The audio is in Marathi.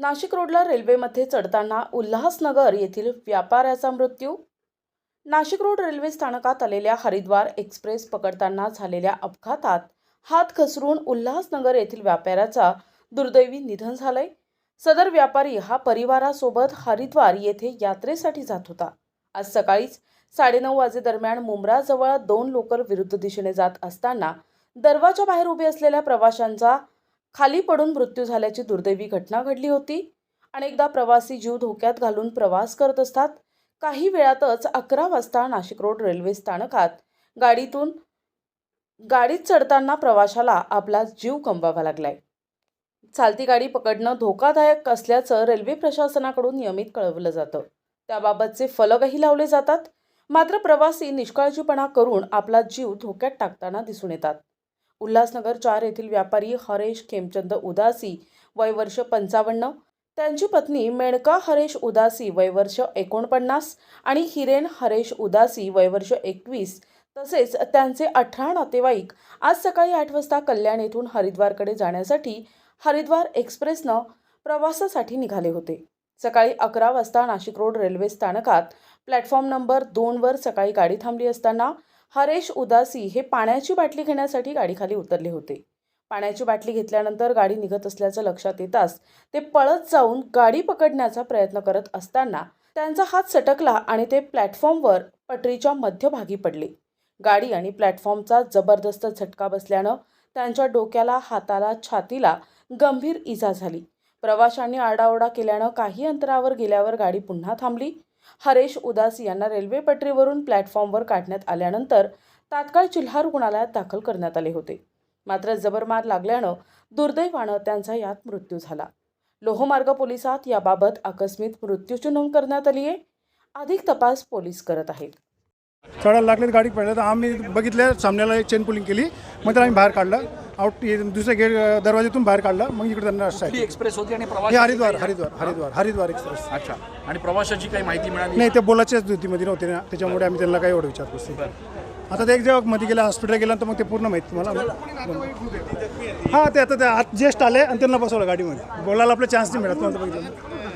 नाशिक रोडला रेल्वेमध्ये चढताना उल्हासनगर येथील व्यापाऱ्याचा मृत्यू? नाशिक रोड रेल्वे स्थानकात आलेल्या हरिद्वार एक्सप्रेस पकडताना झालेल्या अपघातात हात घसरून उल्हासनगर येथील व्यापाऱ्याचा दुर्दैवी निधन झालंय. सदर व्यापारी हा परिवारासोबत हरिद्वार येथे यात्रेसाठी जात होता. आज सकाळीच साडेनऊ वाजेदरम्यान मुंब्राजवळ दोन लोकर विरुद्ध दिशेने जात असताना दरवाजा बाहेर उभे असलेल्या प्रवाशांचा खाली पडून मृत्यू झाल्याची दुर्दैवी घटना घडली होती. अनेकदा प्रवासी जीव धोक्यात घालून प्रवास करत असतात. काही वेळातच अकरा वाजता नाशिक रोड रेल्वे स्थानकात गाडीतून गाडीत चढताना प्रवाशाला आपला जीव कमवावा लागलाय. चालती गाडी पकडणं धोकादायक असल्याचं रेल्वे प्रशासनाकडून नियमित कळवलं जातं. त्याबाबतचे फलकही लावले जातात. मात्र प्रवासी निष्काळजीपणा करून आपला जीव धोक्यात टाकताना दिसून येतात. उल्हासनगर चार येथील व्यापारी हरेश खेमचंद उदासी वय वर्ष पंचावन्न. त्यांची पत्नी मेणका हरेश उदासी वय वर्ष एकोणपन्नास आणि हिरेन हरेश उदासी वय वर्ष एकवीस. तसेच त्यांचे अठरा नातेवाईक आज सकाळी आठ वाजता कल्याण येथून हरिद्वारकडे जाण्यासाठी हरिद्वार एक्सप्रेसनं प्रवासासाठी निघाले होते. सकाळी अकरा वाजता नाशिक रोड रेल्वे स्थानकात प्लॅटफॉर्म नंबर दोनवर सकाळी गाडी थांबली असताना हरेश उदासी हे पाण्याची बाटली घेण्यासाठी गाडीखाली उतरले होते. पाण्याची बाटली घेतल्यानंतर गाडी निघत असल्याचं लक्षात येताच ते पळत जाऊन गाडी पकडण्याचा प्रयत्न करत असताना त्यांचा हात सटकला आणि ते प्लॅटफॉर्मवर पटरीच्या मध्यभागी पडले. गाडी आणि प्लॅटफॉर्मचा जबरदस्त झटका बसल्यानं त्यांच्या डोक्याला हाताला छातीला गंभीर इजा झाली. प्रवाशांनी आरडाओरडा केल्यानं काही अंतरावर गेल्यावर गाडी पुन्हा थांबली. हरेश उदास यांना रेल्वे पटरीवरून प्लॅटफॉर्मवर काढण्यात आल्यानंतर तात्काळ जिल्हा रुग्णालयात दाखल करण्यात आले होते. मात्र जबरमार लागल्यानं दुर्दैवानं त्यांचा यात मृत्यू झाला. लोहमार्ग पोलिसात याबाबत आकस्मिक मृत्यूची नोंद करण्यात आली आहे. अधिक तपास पोलीस करत आहेत. चढायला लागले गाडी पडलं तर आम्ही बघितलं सामन्याला चेन पुलिंग केली. मग तर आम्ही बाहेर काढलं. आउट दुसऱ्या गेट दरवाज्यातून बाहेर काढलं मग इकडे त्यांना कुठली एक्सप्रेस होती आणि हे प्रवास हरिद्वार हरिद्वार हरिद्वार हरिद्वार एक्सप्रेस अच्छा. आणि प्रवाशाची काही माहिती मिळाली? नाही ते बोलाच्याच दुतीमध्ये नव्हते ना त्याच्यामुळे आम्ही त्यांना काही एवढं विचारपूस नाही. आता ते एक जेव्हा मध्ये गेला हॉस्पिटल गेल्यानंतर मग ते पूर्ण माहिती तुम्हाला. हां ते आता ते आत जेस्ट आले आणि त्यांना बसवलं गाडीमध्ये. बोलायला आपला चान्स नाही मिळत नंतर बघितलं